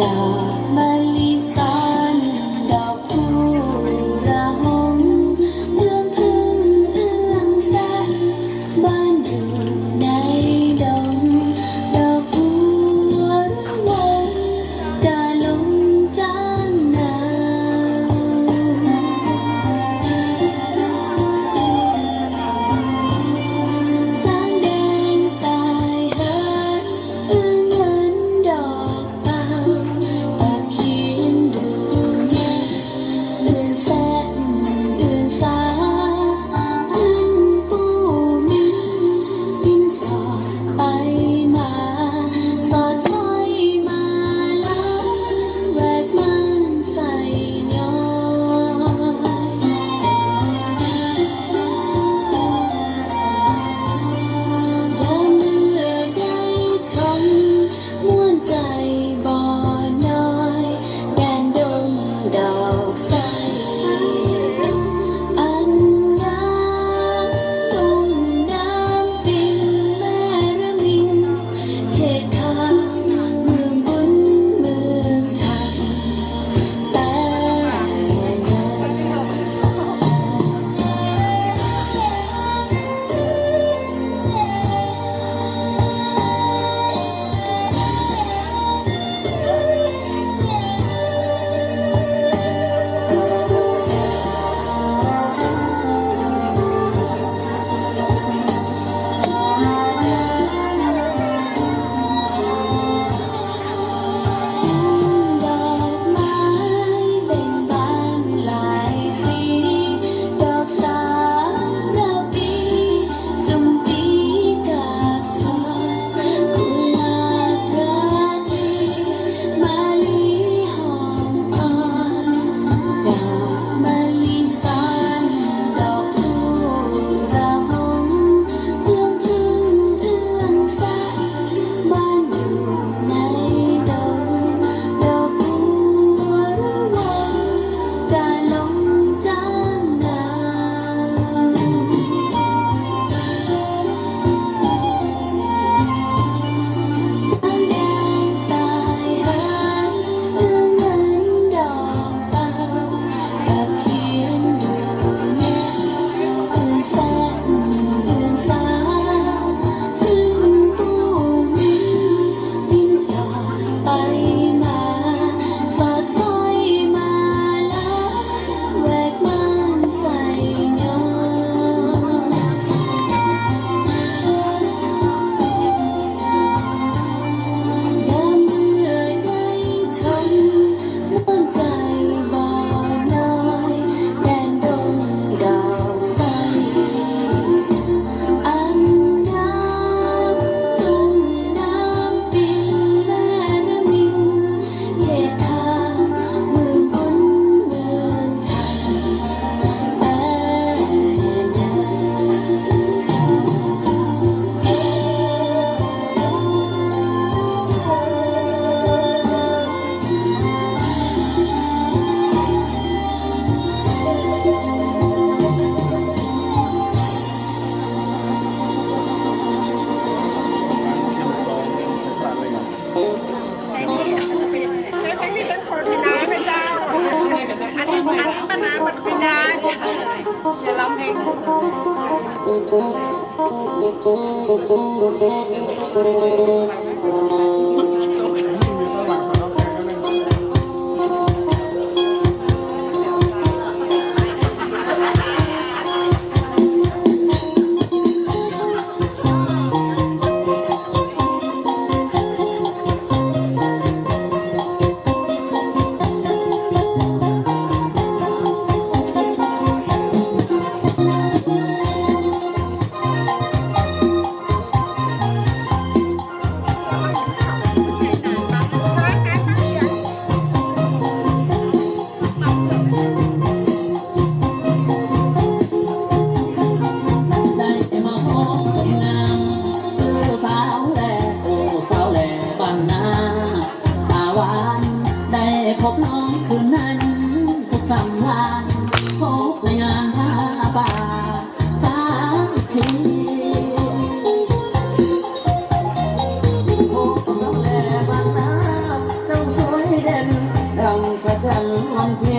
じ。Thank you. one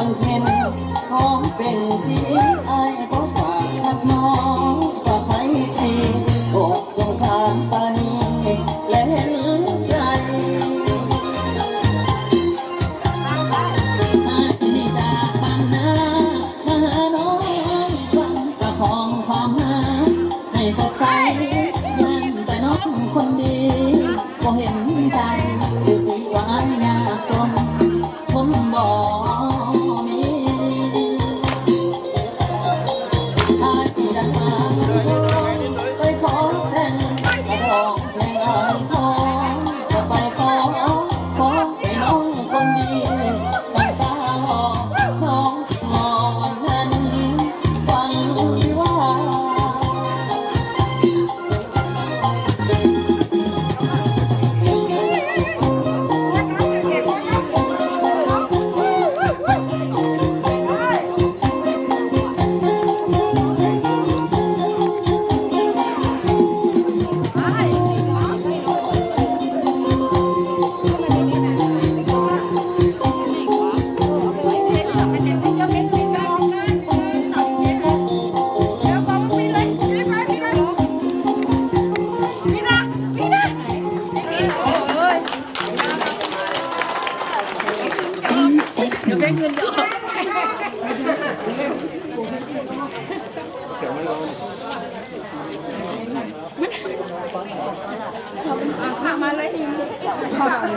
มันเห็นน้องเป็นสี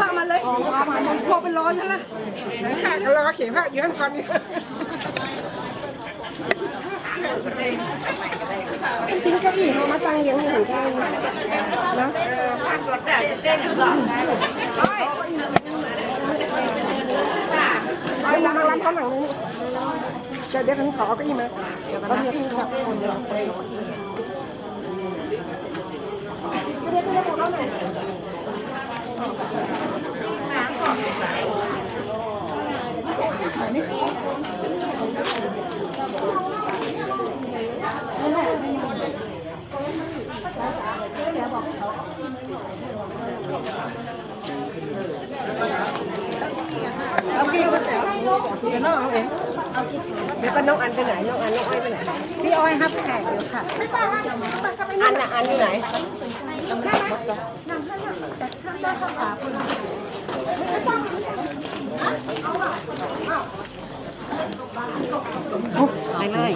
ผ้ามาเลยพอเป็นร้อนใช่ไหมผ้าเราเขียผ้าอยู่ข้างก่อนนี่กินกะหรี่มามาตังเลี้ยงอยู่หันกันนะผ้าสดแต่จะเต้นหรือดนะไปร้านร้านเขาหลังนึงจะเดี๋ยวผมขอก็อีมาเขาเรียกเขาคนเดีย เอาพี่ก็แต่เดี๋ยวน้องเอาเองเดี๋ยวก็น้องอันไปไหนน้องอันน้องอ้อยไปไหนพี่อ้อยครับแขกอยู่ค่ะองอันน่ะอันอยู่ไหน ไปเลย